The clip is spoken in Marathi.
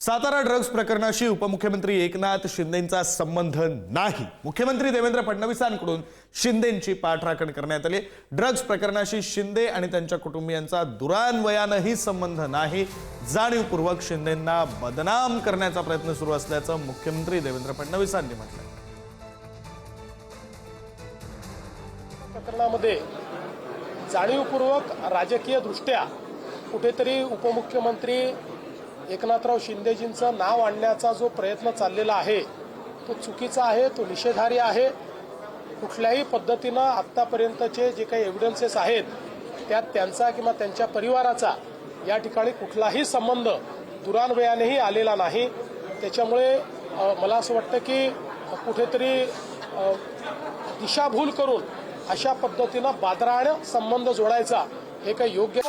सातारा ड्रग्ज प्रकरणाशी उपमुख्यमंत्री एकनाथ शिंदेंचा संबंध नाही. मुख्यमंत्री देवेंद्र फडणवीसांकडून शिंदेंची पाठराखण करण्यात आली. ड्रग्ज प्रकरणाशी शिंदे आणि त्यांच्या कुटुंबियांचा दुरान्वयानंही संबंध नाही. जाणीवपूर्वक शिंदेंना बदनाम करण्याचा प्रयत्न सुरू असल्याचं मुख्यमंत्री देवेंद्र फडणवीसांनी म्हटलं प्रकरणामध्ये जाणीवपूर्वक राजकीय दृष्ट्या कुठेतरी उपमुख्यमंत्री एकनाथराव शिंदेजींचं नाव आणण्याचा जो प्रयत्न चाललेला आहे तो चुकीचा आहे तो निषेधार्य आहे. कुठल्याही पद्धतीनं आत्तापर्यंतचे जे काही एव्हिडन्सेस आहेत त्यात त्यांचा किंवा त्यांच्या परिवाराचा या ठिकाणी कुठलाही संबंध दुरान्वयानेही आलेला नाही. त्याच्यामुळे मला असं वाटतं की कुठेतरी दिशाभूल करून अशा पद्धतीनं बादराण संबंध जोडायचा हे काही योग्य